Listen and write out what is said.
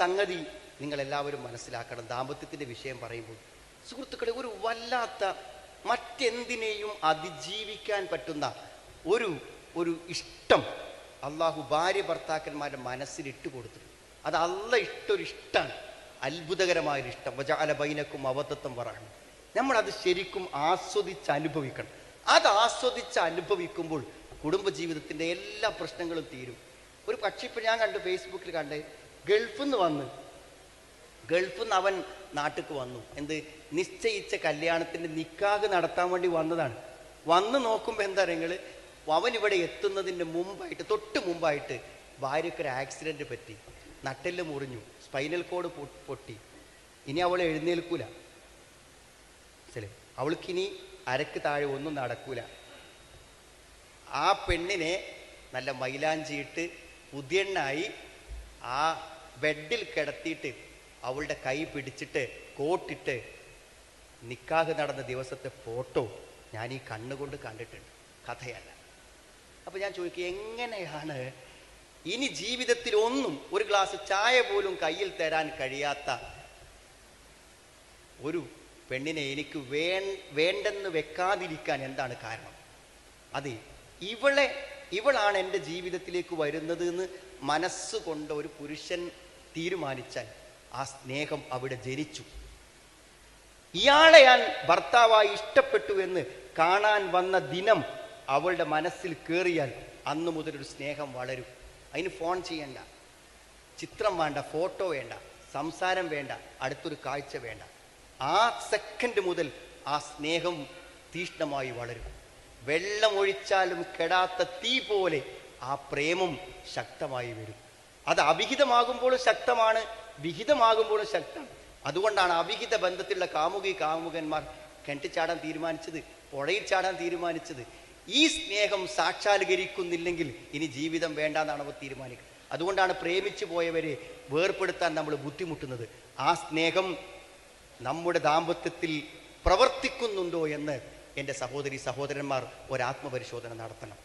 സംഗതി നിങ്ങൾ എല്ലാവരും മനസ്സിലാക്കണം. ദാമ്പത്യത്തിന്റെ വിഷയം പറയുമ്പോൾ സുഹൃത്തുക്കളെ ഒരു വല്ലാത്ത മറ്റെന്തിനെയും അതിജീവിക്കാൻ പറ്റുന്ന ഒരു ഒരു ഇഷ്ടം അള്ളാഹു ഭാര്യ ഭർത്താക്കന്മാരുടെ മനസ്സിലിട്ട് കൊടുത്തിട്ടുണ്ട്. അത് അല്ല ഇഷ്ടൊരു ഇഷ്ടമാണ് അത്ഭുതകരമായൊരു ഇഷ്ടം വജാല ബൈനക്കും അവതത്വം പറയണം നമ്മളത് ശരിക്കും ആസ്വദിച്ച് അനുഭവിക്കണം. അത് ആസ്വദിച്ച് അനുഭവിക്കുമ്പോൾ കുടുംബജീവിതത്തിന്റെ എല്ലാ പ്രശ്നങ്ങളും തീരും. ഒരു പക്ഷേ ഇപ്പം ഞാൻ കണ്ടു ഫേസ്ബുക്കിൽ കണ്ട് ഗൾഫിൽ നിന്ന് വന്ന്. ഗൾഫിൽ നിന്ന് അവൻ നാട്ടിൽ വന്നു. എന്ത്? നിശ്ചയിച്ച കല്യാണത്തിന്റെ നിക്കാഹ് നടത്താൻ വേണ്ടി വന്നതാണ്. വന്ന് നോക്കുമ്പോൾ എന്താ നിങ്ങൾ അവൻ ഇവിടെ എത്തുന്നതിന്റെ മുമ്പായിട്ട് തൊട്ട് മുമ്പായിട്ട് ഭാര്യക്കൊരു ആക്സിഡന്റ് പറ്റി. നട്ടെല്ല് മുറിഞ്ഞു. സ്പൈനൽ കോഡ് പൊട്ടി. ഇനി അവൾ എഴുന്നേൽക്കൂല. ശരി അവൾക്കിനി അരക്ക് താഴെ ഒന്നും നടക്കൂല. ആ പെണ്ണിനെ നല്ല മൈലാഞ്ചിയിട്ട് പുതിയണ്ണായി ആ ബെഡിൽ കിടത്തിയിട്ട് അവളുടെ കൈ പിടിച്ചിട്ട് കോട്ടിട്ട് നിക്കാഹ് നടന്ന ദിവസത്തെ ഫോട്ടോ ഞാൻ ഈ കണ്ണുകൊണ്ട് കണ്ടിട്ടുണ്ട്. കഥയല്ല. അപ്പൊ ഞാൻ ചോദിക്കുക എങ്ങനെയാണ് ഇനി ജീവിതത്തിൽ ഒന്നും ഒരു ഗ്ലാസ് ചായ പോലും കയ്യിൽ തരാൻ കഴിയാത്ത ഒരു പെണ്ണിനെ എനിക്ക് വേ വേണ്ടെന്ന് വെക്കാതിരിക്കാൻ എന്താണ് കാരണം? അതെ ഇവളെ ഇവളാണ് എന്റെ ജീവിതത്തിലേക്ക് വരുന്നത് എന്ന് മനസ്സുകൊണ്ട് ഒരു പുരുഷൻ തീരുമാനിച്ചാൽ ആ സ്നേഹം അവിടെ ജനിച്ചു. ഇയാളെ ഞാൻ ഭർത്താവായി ഇഷ്ടപ്പെട്ടു എന്ന് കാണാൻ വന്ന ദിനം അവളുടെ മനസ്സിൽ കയറിയാൽ അന്നു മുതൽ ഒരു സ്നേഹം വളരും. അതിന് ഫോൺ ചെയ്യണ്ട. ചിത്രം വേണ്ട ഫോട്ടോ വേണ്ട സംസാരം വേണ്ട അടുത്തൊരു കാഴ്ച വേണ്ട. ആ സെക്കൻഡ് മുതൽ ആ സ്നേഹം തീഷ്ണമായി വളരും. വെള്ളമൊഴിച്ചാലും കെടാത്ത തീ പോലെ ആ പ്രേമം ശക്തമായി വരും. അത് അവിഹിതമാകുമ്പോൾ ശക്തമാണ് വിഹിതമാകുമ്പോൾ ശക്തമാണ് അതുകൊണ്ടാണ് അവിഹിത ബന്ധത്തിലുള്ള കാമുകി കാമുകന്മാർ കെട്ടിച്ചാടാൻ ചാടാൻ തീരുമാനിച്ചത് പുഴയിൽ ചാടാൻ തീരുമാനിച്ചത്. ഈ സ്നേഹം സാക്ഷാത്കരിക്കുന്നില്ലെങ്കിൽ ഇനി ജീവിതം വേണ്ടാന്നാണ് അവർ തീരുമാനിക്കുന്നത്. അതുകൊണ്ടാണ് പ്രേമിച്ചു പോയവരെ വേർപ്പെടുത്താൻ നമ്മൾ ബുദ്ധിമുട്ടുന്നത്. ആ സ്നേഹം നമ്മുടെ ദാമ്പത്യത്തിൽ പ്രവർത്തിക്കുന്നുണ്ടോ എന്ന് എന്റെ സഹോദരി സഹോദരന്മാർ ഒരാത്മപരിശോധന നടത്തണം.